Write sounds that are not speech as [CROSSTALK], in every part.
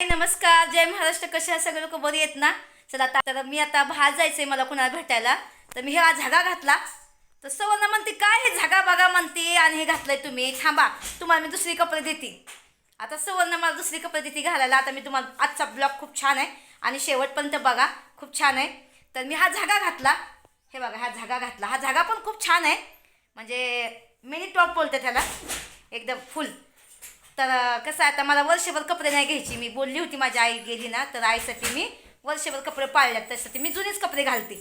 नमस्कार. जय महाराष्ट्र. कशा सगळे लोक बरी आहेत ना? चला आता तर मी आता बाहेर जायचंय मला कुणाला भेटायला. तर मी हा झागा घातला. तर सवर्ण म्हणते काय हे झागा बघा म्हणते आणि हे घातलंय तुम्ही? थांबा. तुम्हाला मी दुसरी कपडे देते. आता सवर्ण मला दुसरी कपडे देते घालायला. आता मी तुम्हाला आजचा ब्लॉग खूप छान आहे. आणि शेवटपर्यंत बघा खूप छान आहे. तर मी हा झागा घातला. हे बघा हा झागा घातला. हा झागा पण खूप छान आहे. म्हणजे मिनी टॉप बोलते त्याला. एकदम फुल तर कसं आहे आता मला वर्षभर कपडे नाही घ्यायची. मी बोलली होती माझी आई गेली ना तर आईसाठी मी वर्षभर कपडे पाळल्यात त्यासाठी मी जुनेच कपडे घालते.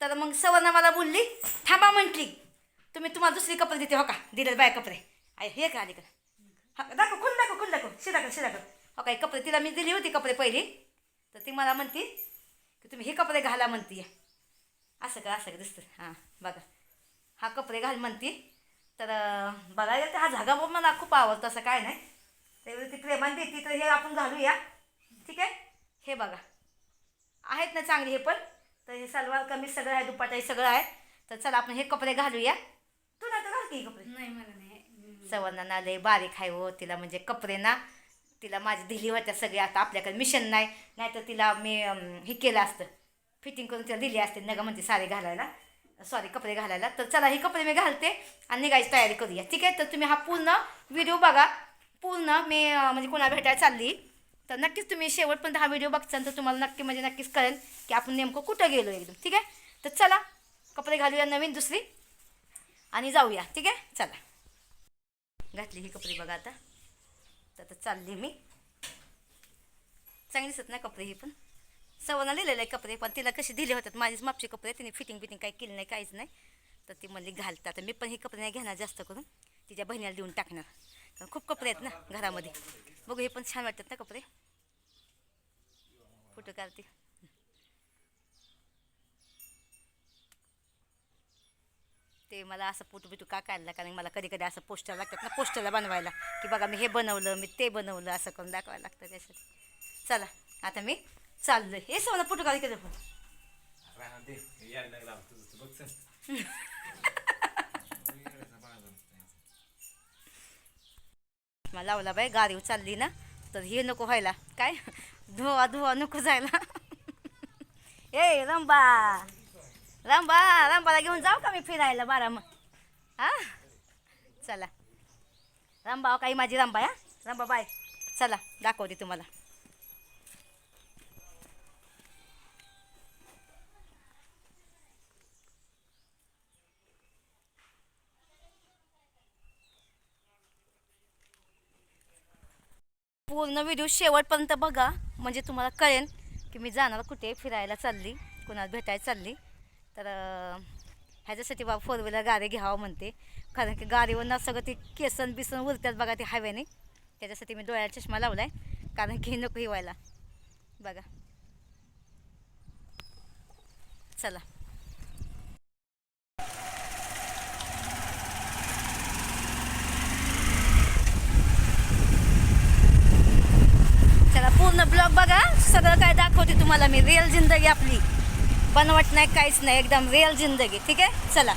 तर मग सवर्णा मला बोलली थांबा म्हटली तुम्ही तुम्हाला दुसरी कपडे देते हो का? दिलेत बाय कपडे. आई हे का अलीकडे? हा दाखव खुल दाखव खुल दाखव शिदा कर शिदा कर हो काय कपडे तिला मी दिली होती कपडे पहिले. तर ती मला म्हणती की तुम्ही हे कपडे घाला म्हणते. असं का असं का दिसतं हां बघा. हा कपडे घाल म्हणती. तर बघायला तर हा धागा पण मला खूप आवडतो असं काय नाही. त्यावेळी ती प्रेमाने देते तर हे आपण घालूया. ठीक आहे? हे बघा. आहेत ना चांगले हे पण. तर हे सलवार कमीज सगळं आहे दुपट्टा हे सगळं आहे. तर चला आपण हे कपडे घालूया. तू नाही तर घाल की हे कपडे? नाही मला नाही. सवर्णांना लय बारीक आहे हो तिला म्हणजे कपडे ना तिला माझी दिली होत्या सगळे. आता आपल्याकडे मिशन नाही. नाहीतर तिला मी हे केलं असतं. फिटिंग करून तिला दिली असते नका म्हणते सारे घालायला. सॉरी कपडे घालायला. तर चला हे कपडे मी घालते आणि निघायची तयारी करूया. ठीक आहे? तर तुम्ही हा पूर्ण व्हिडिओ बघा. पूर्ण मी म्हणजे कोणाला भेटायला चालली तर नक्कीच तुम्ही शेवटपर्यंत हा व्हिडिओ बघताल तर तुम्हाला नक्की म्हणजे नक्कीच कळेल की आपण नेमकं कुठं गेलो एकदम ठीक आहे? तर चला कपडे घालूया नवीन दुसरी आणि जाऊया ठीक आहे? चला. घातली ही कपडे बघा आता. तर आता चालली मी. चांगली दिसत ना कपडे हे पण. सवना लिहिलेले आहे कपडे पण तिला कसे दिले होतात? माझेच मापचे कपडे तिने फिटिंग बिटिंग काही केली नाही काहीच नाही. तर ती म्हणली घालतात तर मी पण हे कपडे नाही घेणार जास्त करून. तिच्या बहिणीला देऊन टाकणार. खूप कपडे आहेत ना घरामध्ये. बघू हे पण छान वाटतात ना कपडे. फोटो काढते. ते मला असं फोटो बिटू का काढला? कारण मला कधी कधी असं पोस्टर लागतात ना पोस्टरला बनवायला. की बघा मी हे बनवलं मी ते बनवलं असं करून दाखवायला लागतं त्यासाठी. चला आता मी चाललोय. हे मला फोटो काढ केलं पण. [LAUGHS] राहा लावला बाई गाडी चालली ना. तर हे नको व्हायला. काय? धुवा धुवा नको जायला. [LAUGHS] ए रंबा. रंबा रंबाला घेऊन जाऊ का मी फिरायला बारा मग हा? चला. रंबा काही माझी रंबा या रंबा बाय. चला दाखवते तुम्हाला. पूर्ण व्हिडिओ शेवटपर्यंत बघा. म्हणजे तुम्हाला कळेल की मी जाणार कुठे? फिरायला चालली. कुणाला भेटायला चालली. तर ह्याच्यासाठी बाबा फोर व्हीलर गाडी घ्यावं म्हणते. कारण की गाडीवर ना सगळं ते केसन बिसन उरतात बघा ते हायवेने त्याच्यासाठी मी डोळ्याला चष्मा लावला आहे कारण की नको हिवायला. बघा. चला. चला पूर्ण ब्लॉग बघा. सगळं काय दाखवते तुम्हाला मी. रिअल जिंदगी आपली. बनवट नाही काहीच नाही. एकदम रिअल जिंदगी. ठीक आहे? चला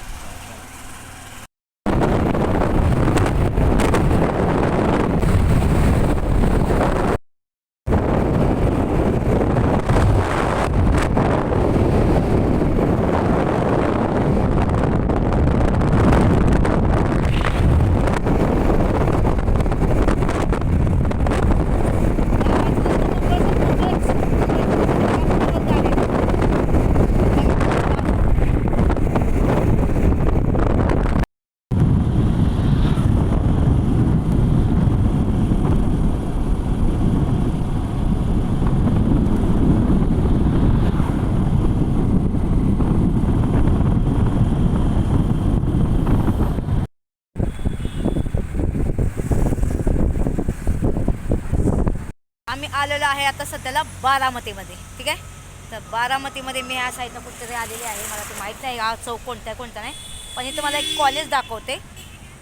आम्ही आलेलो आहे आता सध्याला बारामतीमध्ये ठीक आहे? तर बारामतीमध्ये मी ह्या साईडला कुठेतरी आलेली आहे. मला ते माहीत नाही हा चौक कोणता आहे कोणता नाही. पण इथं मला एक कॉलेज दाखवते.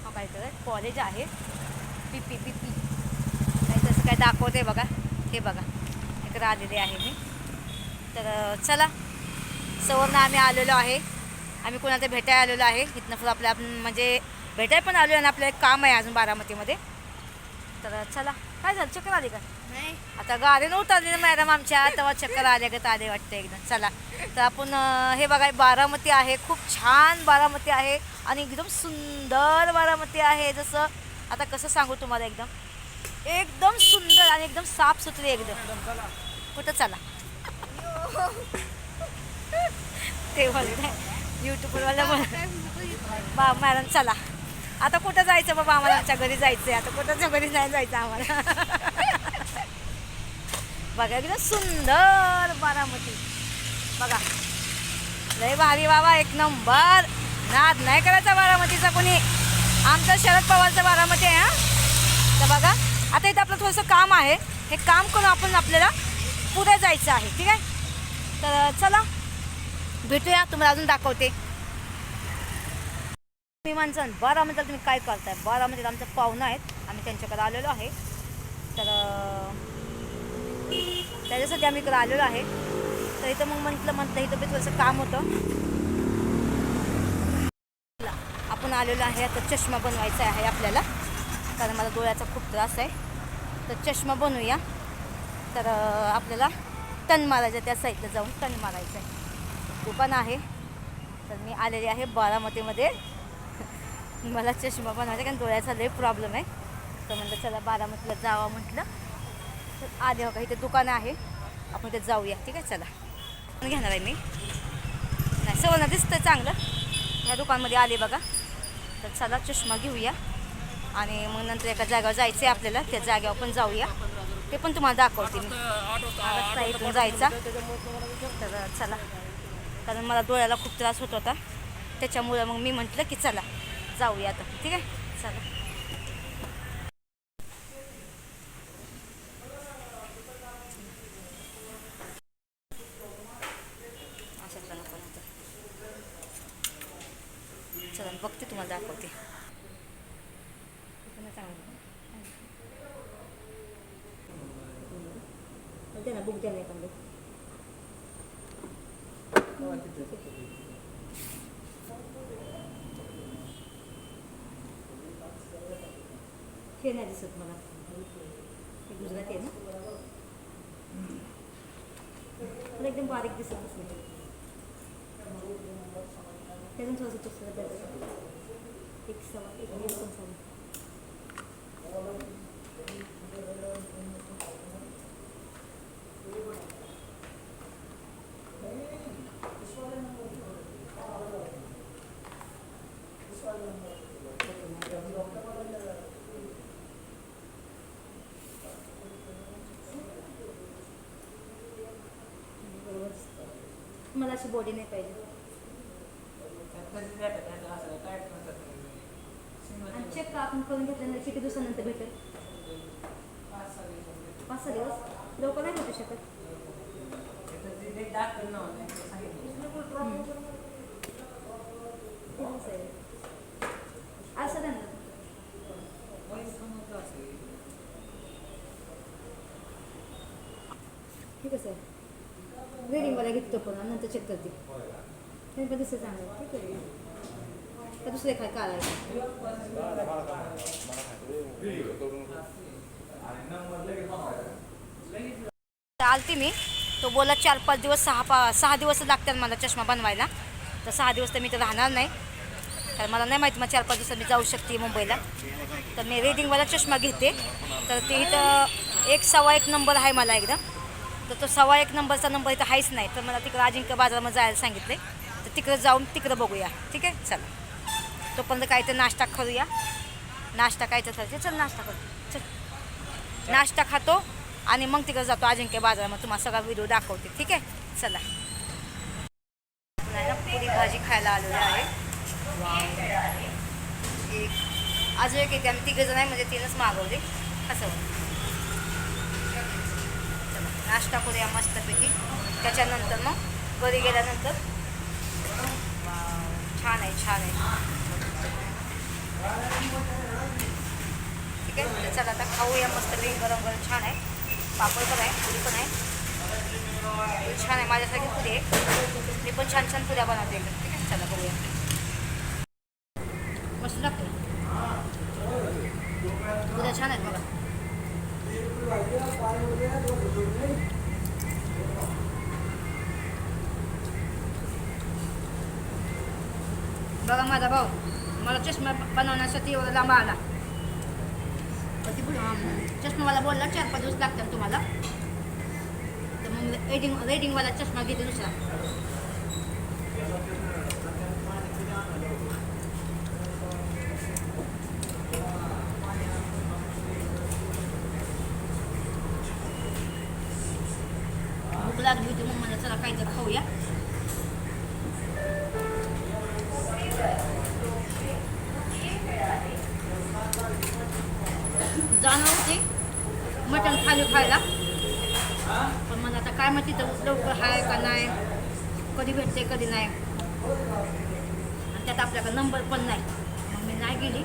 हा काहीतरी कॉलेज आहे. P P P P. काही तसं काय दाखवते बघा. हे बघा. इकडं आलेले आहे मी. तर चला. सवरनं आम्ही आलेलो आहे. आम्ही कोणाला भेटायला आलेलो आहे. इथनं पुढं आपल्या आपण म्हणजे भेटायला पण आलो आणि आपलं एक काम आहे अजून बारामतीमध्ये. तर चला. काय झालं? चक्कर आली का? आता गाडी उतरली मॅडम आमच्या तेव्हा चक्कर आले का आले वाटतं एकदम. चला. तर आपण हे बघा बारामती आहे. खूप छान बारामती आहे. आणि एकदम सुंदर बारामती आहे. जसं आता कसं सांगू तुम्हाला एकदम? एकदम सुंदर आणि एकदम साफसुथरी एकदम. कुठं चला? ते बोलते यूट्यूबवरवाला बोल. बा मॅडम चला. आता कुठं जायचं बाबा आम्हाला? आमच्या घरी जायचं आहे आता कुठंच्या घरी नाही जायचं आम्हाला. बघा एकदम सुंदर बारामती. बघा. लय भारी बाबा एक नंबर. नाद नाही करायचा बारामतीचा कोणी. आमचा शरद पवारचं बारामती आहे हां. तर बघा आता इथं आपलं थोडंसं काम आहे. हे काम करून आपण आपल्याला पुढे जायचं आहे ठीक आहे? तर चला भेटूया तुम्हाला अजून दाखवते. मी माणसं बारामतीला तुम्ही काय करताय? बारामतीला आमचं पाहुणं आहेत. आम्ही त्यांच्याकडे आलेलो आहे. तर त्याच्यासाठी आम्ही इकडं आलेलो आहे. तर इथं मग म्हटलं म्हटलं इथं बी थोडंसं काम होतं. आपण आलेलो आहे आता चष्मा बनवायचा आहे आपल्याला. कारण मला डोळ्याचा खूप त्रास आहे. तर चष्मा बनवूया. तर आपल्याला टन मारायचं त्या साईडला जाऊन टन मारायचं आहे. दुकान आहे. तर मी आलेली आहे बारामतीमध्ये. मला चष्मा बनवायचा कारण डोळ्याचा लई प्रॉब्लेम आहे. तर म्हटलं चला बारामतीला जावा म्हटलं. तर बघा हो का इथे दुकानं आहे. आपण इथे जाऊया. ठीक आहे चला. पण घेणार आहे मी? नाही सवना दिसतं चांगलं. या दुकानमध्ये आले बघा. तर चला चष्मा घेऊया. आणि मग नंतर एका जागेवर जायचं आहे आपल्याला. त्या जागेवर पण जाऊया. ते पण तुम्हाला दाखवते मी. रस्ता इथून जायचा. तर चला. कारण मला डोळ्याला खूप त्रास होत होता. त्याच्यामुळं मग मी म्हटलं की चला जाऊया आता. ठीक आहे? चला अशातला नको नंतर चला मी बघते तुम्हाला दाखवते इकडनं चांगलं. दे ना बुक द्या ना एखादं. हे नाही दिसत मला हे गुजराती आहे ना मला एकदम बारीक दिसत नाही त्यातून थोडंसं दुसरं द्यायचं एक सवा एक दीड पण सवा बरोबर मला अशी बॉडी नाही पाहिजे आणि चेक का आपण करून घेतल्यानंतर किती दिवसानंतर भेटेल? पाच सहा दिवस? लवकर नाही भेटू शकत? असं नाही कसं आहे? रिडिंगवाला घेतो पण नंतर चेक करते. पण दिसतं चांगलं ठीक आहे. दुसरं काय काढायचं आलती मी. तो बोला चार पाच दिवस सहा पा सहा दिवस लागतात मला चष्मा बनवायला. तर सहा दिवस तर मी तर राहणार नाही. कारण मला नाही माहिती मग चार पाच दिवसात मी जाऊ शकते मुंबईला. तर मी रेडिंगवाला चष्मा घेते. तर ते इथं एक सव्वा एक नंबर आहे मला एकदम तर तो सव्वा एक नंबरचा नंबर इथं आहेच नाही. तर मला तिकडं अजिंक्य बाजारामध्ये जायला सांगितले तर तिकडं जाऊन तिकडं बघूया. ठीक आहे? चला. तोपर्यंत काय तर नाश्ता करूया. नाश्ता काय तर चल नाश्ता करू. चल. नाश्ता खातो आणि मग तिकडे जातो अजिंक्य बाजारामध्ये तुम्हाला सगळा व्हिडिओ दाखवते. ठीक आहे? चला. पुरी भाजी खायला आलेली आहे. एक अजून एक येते आम्ही तिघं जण आहे म्हणजे तिनंच मागवली. असं. चला नाश्ता करूया मस्तपैकी. त्याच्यानंतर मग घरी गेल्यानंतर. छान आहे छान आहे. ठीक आहे चला आता खाऊया मस्तपैकी गरम गरम. छान आहे. पापड पण आहे पुरी पण आहे. छान आहे माझ्यासाठी पुरी आहे. मी पण छान छान पुऱ्या बनवते. ठीक आहे चला बघूया. मस्त लागते. पुऱ्या छान आहेत बघा. बघा माझा भाऊ. मला चष्मा बनवण्यासाठी लांब आला पण ती चष्मावाला बोलला चार पाच दिवस लागतात तुम्हाला तर मग रेडिंग रेडिंगवाला चष्मा घेते दुसरा मटण खायला. पण मला आता काय माहिती तर लवकर आहे का नाही कधी भेटते कधी नाही. आणि त्यात आपल्याकडे नंबर पण नाही. मग मी नाही गेली.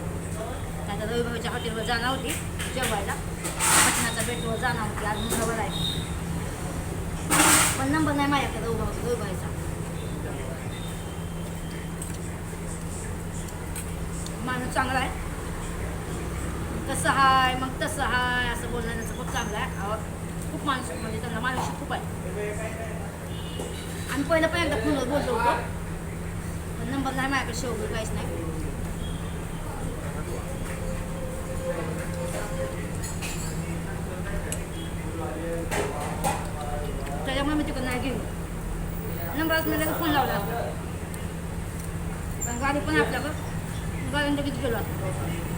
आता रविभाऊच्या हॉटेलवर जाणार होती जेवायला. पटनाच्या बेटवर जाणार होती आज मुलावर आहे. पण नंबर नाही माझ्याकडे रविभाऊ रविभाईचा माणूस चांगला आहे. कसं हाय मग तसं हाय असं बोलणं खूप आहे. खूप माणूस म्हणजे त्यांना माणूस खूप आहे. आम्ही पहिलं पण एकदा फोनवर बोललो होतो. पण नंबर नाही माझ्याकडे शेवटी काहीच नाही. त्याच्यामुळे मी तिकडे नाही घेऊ नंबरच मी लगेच फोन लावला. गाडी पण आपल्याकडं गाडी लगेच गेलो. आता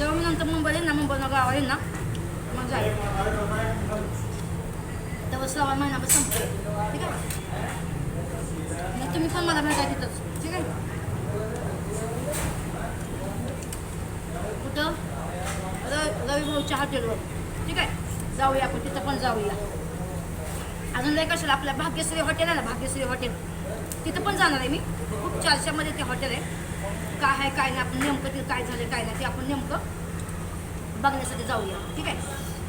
जेव्हा मी नंतर मुंबईला येईन ना मुंबईला गावाला येईन ना. मग जाईल तेव्हा श्रावण महिनाभर संपतो ठीक आहे? मग तुम्ही पण मला भेटा तिथंच. ठीक आहे? कुठं? र रवी भाऊच्या हॉटेलवर ठीक आहे? जाऊया आपण तिथं पण जाऊया. अजून लय कशाला आपल्या भाग्यश्री हॉटेल आहे ना भाग्यश्री हॉटेल तिथं पण जाणार आहे मी. खूप चारशेमध्ये ते हॉटेल आहे. काय आहे काय नाही आपण नेमकं ते काय झालं काय नाही ते आपण नेमकं बघण्यासाठी जाऊया. ठीक आहे?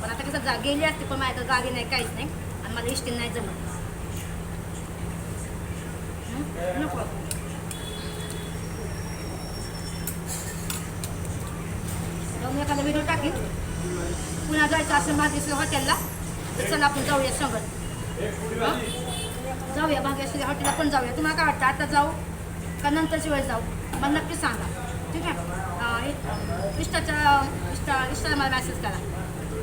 पण आता कसं जा गेली असते पण माझ्या गाडी नाही काहीच नाही. आणि मला इष्टी नाही जमत. नको मी एखादा व्हिडिओ टाकेन. पुन्हा जायचं असेल भाग्यश्री हॉटेलला तर चला आपण जाऊया संगत. जाऊया भाग्यश्री हॉटेलला पण जाऊया. तुम्हाला काय वाटतं आता जाऊ का नंतरची वेळ जाऊ? मला नक्की सांगा. ठीक आहे? अं, इ- इंस्टाच्या इंस्टा इंस्टाला मला मेसेज करा.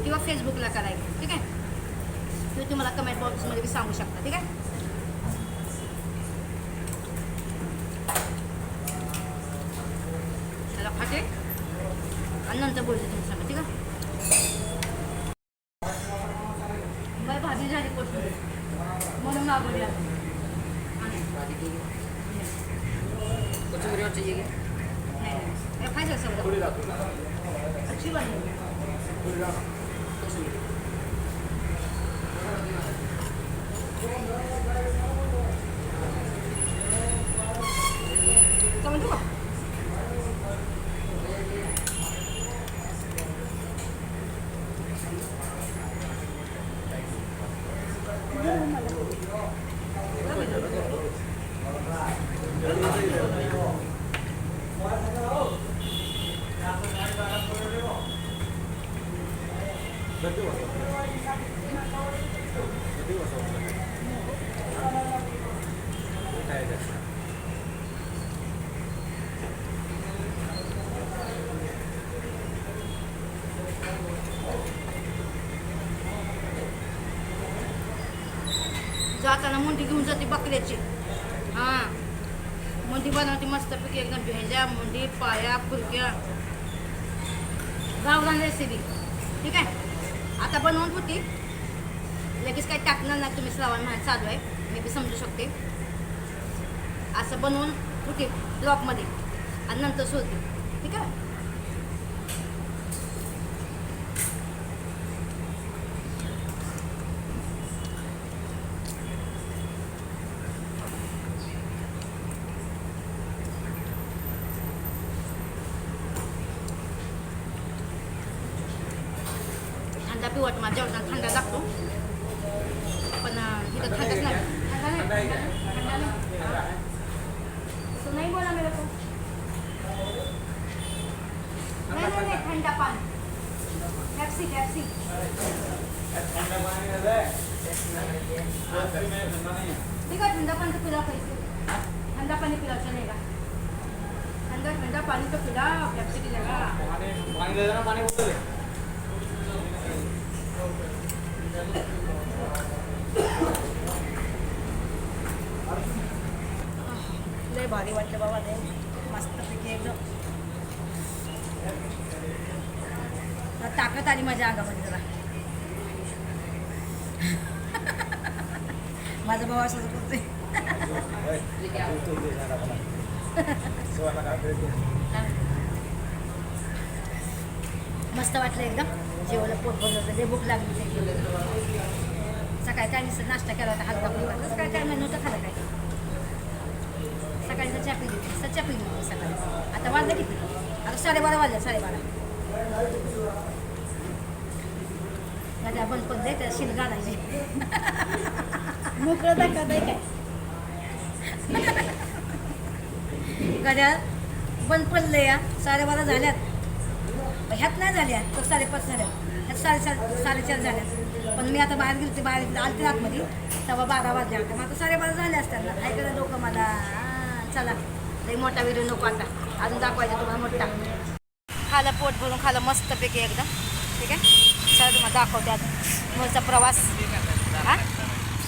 किंवा फेसबुकला करा ठीक आहे? तुम्ही तुम्हाला कमेंट बॉक्समध्ये बी सांगू शकता. ठीक आहे? त्याला खाते आणि नंतर बोलते तुमच्या संग, ठीक आहे बाय भाजी झाली कोथिंबीर म्हणून मागवली आहे. आणि- कोथिंबीर वाटते नाही, नाही. हे खायचं सगळं अच्छी बनवली समजू का जाताना मुंडी घेऊन जाते बकऱ्याची. हां. मुंडी बनवते मस्तपैकी एकदम भेंड्या मुंडी पाया फुलक्या गावरान रेसिपी आता बनवून होती. लगेच काही टाकणार नाही तुम्ही श्रावण महिना चालू आहे. मी बी समजू शकते. असं बनवून होती ब्लॉकमध्ये आणि नंतर सोडते. ठीक आहे थंडा पिवट माझ्या जेवणात थंडा लागतो पण अं, इथं थंडाच नाही थंडा नाही थंडा नाही, थंडा नाही. असं नाही बोला मेरे को नाही नाही नाही थंडा पाणी टॅक्सी टॅक्सी ठीक आहे ठंडा पाणी तो पिलाओ कैसे ठंडा पानी पिलाओ चलेगा ठंडा ठंडा पानी तो पिलाओ टैक्सी की जगह लय भारी वाटलं बाबा ते. मस्तपैकी एकदम. ताकद आली माझ्या अंगामध्ये जरा. [LAUGHS] माझा भाऊ असं [LAUGHS] [LAUGHS] करतोय मस्त वाटलं एकदम. जेवायला पोट भरलं होतं. लय भूक लागली. सकाळी काय नाश्ता केला होता. हलका फुलका. तसं काय काय मेनू होतं खाल्लं काय? सकाळी चहा पिली होती सच्चा पिली होती सकाळी. आता वाजलं किती? आता साडेबारा वाजले साडेबारा. बंद पण दे त्या शिल घालायची मोकळं दाखवत आहे काय? [LAUGHS] गाड्या बंद पडले या. साडेबारा झाल्यात. ह्यात नाही झाल्या तर साडेपाच झाल्या. ह्यात साडेचार साडेचार झाल्या. पण मी आता बाहेर गेली होती बाहेर आलते आतमध्ये तेव्हा बारा वाजल्या होत्या मग आता साडेबारा झाले असतात ना. ऐकलं लोक मला. चला. लई मोठा व्हिडिओ नको आता. अजून दाखवायचा तुम्हाला मोठा. खालं पोट भरून खालं मस्तपैकी एकदम ठीक आहे? चला तुम्हाला दाखवते आता. मोरचा प्रवास. हां?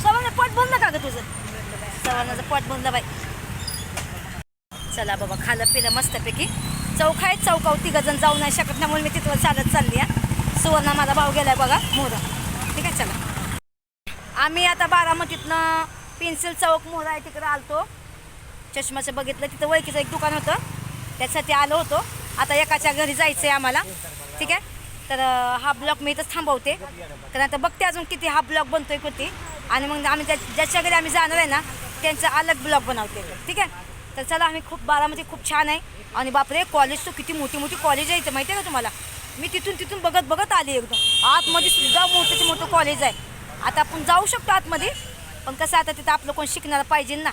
सवर्ण पोट भरलं का गं तुझं? सवर्णाचं पोट भरलं बाई. चला बाबा खालं पिलं मस्तपैकी. चौक आहे चौकाव तिघंजण जाऊ नाही शकत त्यामुळे मी तिथवर चालत चालली आहे. सुवर्णा माझा भाव गेलाय बघा मोहरा ठीक आहे चला. आम्ही आता बारामतीतनं पेन्सिल चौक मोहरा आहे तिकडं आलतो. चष्माचं बघितलं तिथं वळखीचं एक दुकान होतं. त्यासाठी आलो होतो. आता एकाच्या घरी जायचं आहे आम्हाला. ठीक आहे? तर हा ब्लॉक मी इथंच थांबवते. कारण आता बघते अजून किती हा ब्लॉक बनतोय कुठे. आणि मग आम्ही त्या ज्याच्या घरी आम्ही जाणार आहे ना त्यांचा अलग ब्लॉक बनवते. ठीक आहे? तर चला आम्ही खूप बारामती खूप छान आहे. आणि बापरे कॉलेज तो किती मोठी मोठी कॉलेज आहे इथं माहिती आहे का तुम्हाला? मी तिथून तिथून बघत बघत आली एकदम. आतमध्ये सुद्धा मोठंच मोठं कॉलेज आहे. आता आपण जाऊ शकतो आतमध्ये पण कसं आता तिथं आपलं कोण शिकणार पाहिजे ना?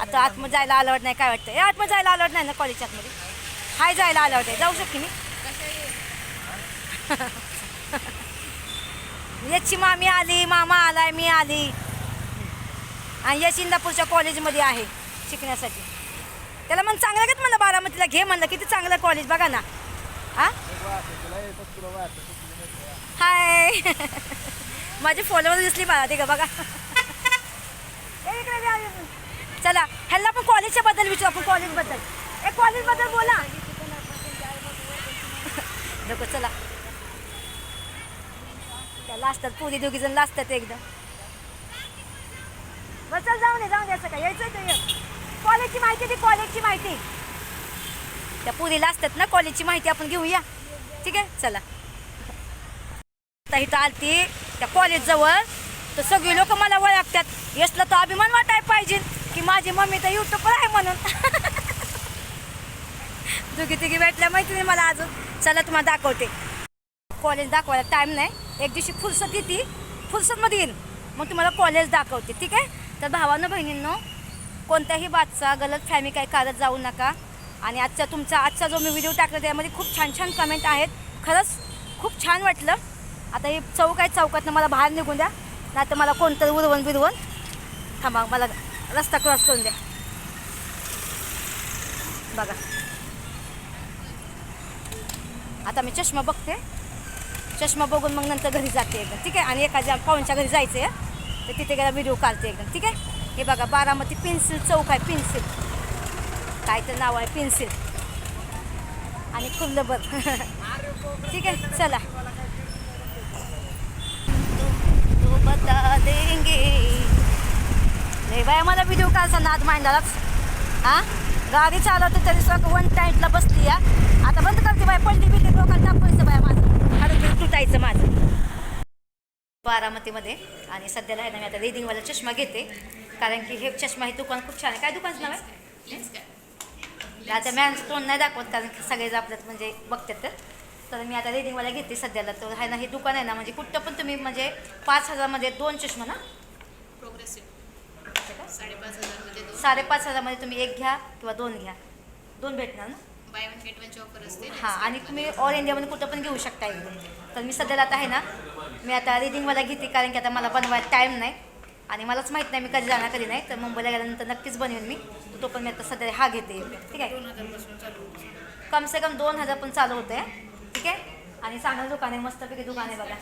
आता आतमध्ये जायला आलवट नाही काय वाटतं हे आतमध्ये जायला आलवट नाही ना कॉलेजच्या आतमध्ये? हाय जायला आलवट आहे. जाऊ शकते मी? [LAUGHS] याची मामी आली मामा आलाय मी आली. आणि या इंदापूरच्या कॉलेजमध्ये आहे शिकण्यासाठी. त्याला मग चांगलं का म्हणलं बारामतीला? घे म्हणलं किती चांगलं कॉलेज बघा ना. हा? हाय. [LAUGHS] माझे फॉलोवर दिसली मला ते का बघा. चला ह्याला पण कॉलेजच्या बद्दल विचारू आपण कॉलेजबद्दल ए कॉलेजबद्दल बोला. [LAUGHS] नको चला. त्या लाजतात पुरी दोघी जण लाजतात एकदम. बस चल जाऊ दे जाऊ दे असं काय. यायचं कॉलेजची माहिती ती कॉलेजची माहिती. त्या पुरीला असतात ना कॉलेजची माहिती आपण घेऊया. ठीक आहे? चला. आता इथं आलती त्या कॉलेजजवळ तर सगळी लोक मला ओळखतात यसला तर अभिमान वाटायला पाहिजे की माझी मम्मी तर युट्यूबवर आहे म्हणून. [LAUGHS] दोघी तिघी भेटल्या माहिती नाही मला अजून. चला तुम्हाला दाखवते. कॉलेज दाखवायला टाईम नाही. एक दिवशी फुरसत येते. फुरसतमध्ये येईन. मग तुम्हाला कॉलेज दाखवते. ठीक आहे? तर भावानं बहिणींनो कोणत्याही बातचा गलत फॅमी काही करत जाऊ नका. आणि आजचा तुमचा आजचा जो मी व्हिडिओ टाकला त्यामध्ये खूप छान छान कमेंट आहेत. खरंच खूप छान वाटलं. आता हे चौक आहे चौकातनं मला बाहेर निघून द्या. नाही तर मला कोणतरी उरवून बिरवण थांबा मला रस्ता क्रॉस करून द्या. बघा. आता मी चष्मा बघते. चष्मा बघून मग नंतर घरी जाते एकदम ठीक आहे? आणि एखाद्या पाहुणच्या घरी जायचं आहे तर तिथे गेला व्हिडिओ काढते एकदम ठीक आहे? हे बघा बारामती पेन्सिल चौक आहे पेन्सिल काय तर नाव आहे पेन्सिल आणि खुल्लबर [LAUGHS] ठीक आहे चला. तो बता देंगे. नाही बाय मला व्हिडिओ काढचा नाद मांडालाच. हां? गाडी चालवते तरी सगळं वन टाईटला बसली या आता बंद करते बाय पडली बिल्ली लोकांना दाखवायचं बाय माझं. हाडं तुटायचं माझं. बारामतीमध्ये आणि सध्याला आहे ना मी आता रिडिंगवाला चष्मा घेते. कारण की हे चष्मा हे दुकान खूप छान आहे. काय दुकानचं नाव आहे? आता मॅम्स तोंड नाही दाखवत कारण की सगळेच आपल्यात म्हणजे बघतात. तर तर मी आता रिडिंगवाला घेते सध्याला. तर आहे ना हे दुकान आहे ना म्हणजे कुठं पण तुम्ही म्हणजे पाच हजारमध्ये दोन चष्मा ना? साडेपाच हजारमध्ये तुम्ही एक घ्या किंवा दोन घ्या. दोन भेटणार ना? बाय वन गेट वनची ऑफर असते. हां आणि तुम्ही ऑल इंडियामध्ये कुठं पण घेऊ शकता एकदम. तर मी सध्याला आता आहे ना मी आता रिडिंगवाला घेते कारण की आता मला बनवायला टाईम नाही. आणि मलाच माहीत नाही मी कधी जाणार कधी नाही. तर मुंबईला गेल्यानंतर नक्कीच बनवेन मी. तर तो पण मी आता सध्या हा घेते. ठीक आहे. कम से कम दोन हजार पण चालू होते ठीक आहे? आणि चांगलं दुकान आहे मस्तपैकी दुकान आहे बघा.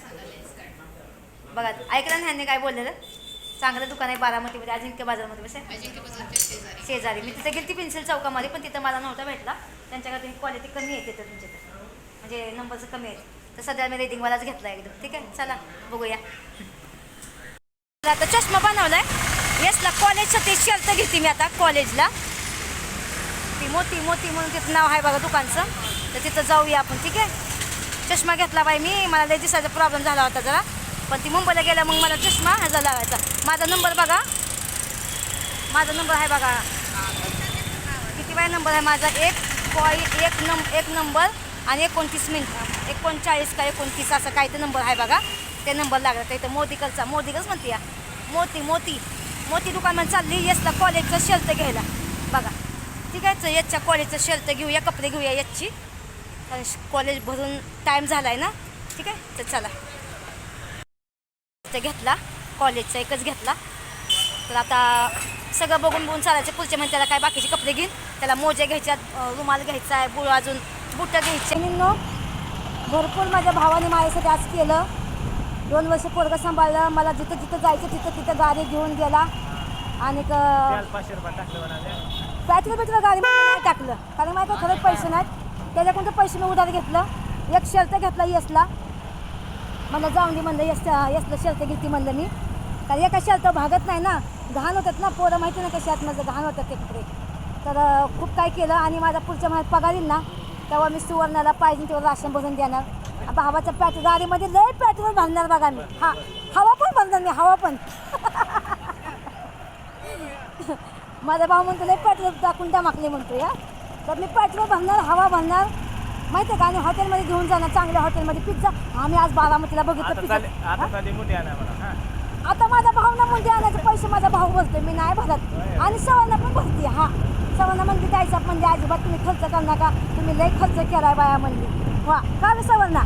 बघा ऐकलं ना ह्यांनी काय बोललेलं? चांगलं दुकान आहे बारामतीमध्ये अजिंक्य बाजारमध्ये बस. शेजारी. मी तिथे गेली पेन्सिल चौकामध्ये पण तिथं मला नव्हता भेटला. त्यांच्याकडे क्वालिटी कमी आहे तिथं तुमच्या इथं. म्हणजे नंबरचं कमी आहे तर सध्या मी रेटिंगवालाच घेतला एकदम. ठीक आहे? चला बघूया. तर आता चष्मा बनवलाय. येसला कॉलेजचं शर्ट घेते मी आता कॉलेजला ती मोती मोती म्हणून तिथं नाव आहे बघा दुकानचं. तर तिथं जाऊया आपण ठीक आहे? चष्मा घेतला बाई मी मला लय दिसायचा प्रॉब्लेम झाला होता जरा. पण ती मुंबईला गेल्या मग मला चष्मा ह्याचा लावायचा. माझा नंबर बघा. माझा नंबर आहे बघा. किती बाय नंबर आहे माझा? एक पॉईंट एक नंब एक नंबर आणि एकोणतीस मिनिट. एकोणचाळीस का एकोणतीस असं काही ते नंबर आहे बघा. ते नंबर लागला. तर इथं मोदिकलचा मोदीकच म्हणते या. मोती मोती. मोती दुकानात चालली येसला कॉलेजचं शर्ट घ्यायला. बघा ठीक आहे? तर याच्या कॉलेजचं शर्ट घेऊया कपडे घेऊया याची कारण कॉलेज भरून टाईम झाला आहे ना? ठीक आहे? तर चला. घेतला कॉलेजचा एकच घेतला. तर आता सगळं बघून बघून चालायचं पुढचे म्हणजे त्याला काय बाकीचे कपडे घेईन त्याला मोजे घ्यायचे रुमाल घ्यायचा आहे बुळ अजून बुटं घ्यायचे. भरपूर माझ्या भावाने माझ्यासाठी आज केलं. दोन वर्ष पोरगं सांभाळलं मला जिथं जिथं जायचं तिथं तिथं गाडी घेऊन गेला. आणि पेट्रोल पेट्रोल गाडीमध्ये नाही टाकलं. कारण माझ्या खरंच पैसे नाहीत. त्याच्याकडून पैसे मी उधार घेतलं? एक शर्ट घेतला यसला मला जाऊन दे म्हणलं यस यसला शर्ट घेतली म्हणलं मी. कारण एका शर्ट भागत नाही ना. घाण होतात ना पोरं माहिती ना कशी आतमध्ये घाण होतात ते कपडे तर खूप काय केलं आणि माझा पुढच्या महिन्यात पगार येईल ना तेव्हा मी सुवर्णाला पाहिजे तेव्हा राशन भरून देणार. भावाच्या पेट्रोल गाडीमध्ये लय पेट्रोल भरणार बघा मी. हा हवा पण भरणार मी हवा पण. माझा भाऊ म्हणतो लय पेट्रोल टाकून टाकले म्हणतो या. तर मी पेट्रोल भरणार हवा भरणार. माहिती आहे का आणि हॉटेलमध्ये घेऊन जाणार चांगल्या हॉटेलमध्ये पिझ्झा आम्ही आज बारामतीला बघितलं आता पिझ्झा आता माझा भाऊ ना म्हणजे आणायचे पैसे माझा भाऊ भरतोय मी नाही भरत. आणि सवर्ण पण भरते हा. सवर्ण म्हणजे द्यायचा म्हणजे अजिबात तुम्ही खर्च करू नका तुम्ही लय खर्च केलाय बाया म्हणली. वा का रे सवर्ण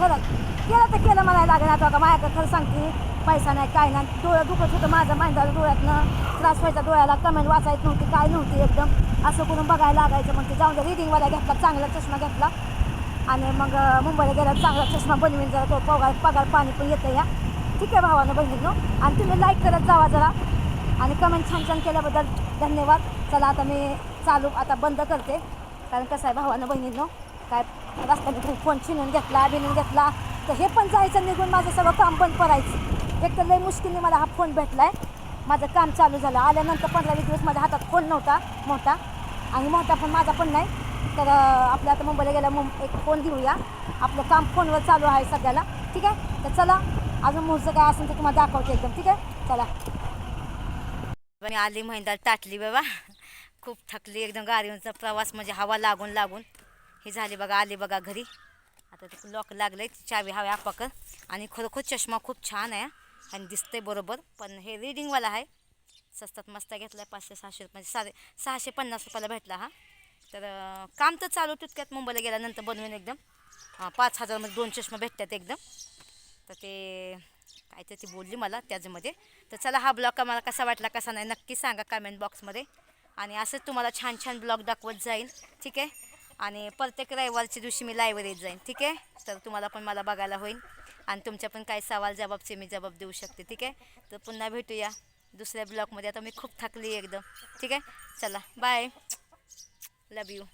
खरंच केलं तर केलं मला लागेल आता. का माझ्याकडे खरं सांगते पैसा नाही काय नाही. डोळं दुखत होतं माझं मांडाला डोळ्यातनं. त्रास व्हायचा डोळ्याला कमेंट वाचायचं नव्हती काय नव्हती एकदम. असं करून बघायला लागायचं. मग ते जाऊन दे रिडिंगवाला घेतला चांगला चष्मा घेतला. आणि मग मुंबईला गेला चांगला चष्मा बनवीन जरा. तो पगार पगार पाणी पण येतं या. ठीक आहे भावानं बहिणींनो. आणि तुम्ही लाईक करत जावा जरा. आणि कमेंट छान छान केल्याबद्दल धन्यवाद. चला आता मी चालू आता बंद करते. कारण कसं आहे भावानं बहिणींनो. काय रस्त्याने फोन छिनून घेतला बिनून घेतला. तर हे पण जायचं निघून माझं सगळं काम बंद पडायचं एक तर लई मुश्किलने मला हा फोन भेटला आहे माझं काम चालू झालं. आल्यानंतर पंधरा वीस दिवस माझ्या हातात फोन नव्हता मोठा. आणि मोठा पण माझा पण नाही. तर आपल्या आता मुंबईला गेल्या मुंब एक फोन घेऊया. आपलं काम फोनवर चालू आहे सध्याला. ठीक आहे? तर चला अजून मुळचं काय असेल तर तुम्हाला दाखवते एकदम. ठीक आहे? चला. मी आली महिन्याला ताटली बाबा. खूप थकली एकदम गाडीवरचा प्रवास म्हणजे हवा लागून लागून. हे झाली बघा आली बघा घरी. आता ते लॉक लागलं आहे चावी हवी आपाकर आणि खरोखर चष्मा खूप छान आहे आणि दिसतंय बरोबर. पण हे रिडिंगवाला आहे. स्वस्तात मस्त घेतला आहे पाचशे सहाशे रुपये साडे सहाशे पन्नास रुपयाला भेटला हा. तर काम तर चालू तितक्यात मुंबईला गेल्यानंतर बनवून एकदम. पाच हजारमध्ये दोन चष्मा भेटतात एकदम. तर ते काय तर ती बोलली मला त्याच्यामध्ये. तर चला हा ब्लॉग मला कसा वाटला कसा नाही नक्की सांगा कमेंट बॉक्समध्ये आणि असंच तुम्हाला छान छान ब्लॉग दाखवत जाईन. ठीक आहे? आणि प्रत्येक रविवारच्या दिवशी मी लाईव्ह येत जाईन ठीक आहे? तर तुम्हाला पण मला बघायला होईल. आणि तुमच्या पण काही सवाल जबाबचे मी जबाब देऊ शकते ठीक आहे? तर पुन्हा भेटूया दुसऱ्या ब्लॉगमध्ये आता मी खूप थकली एकदम ठीक आहे? चला बाय लव यू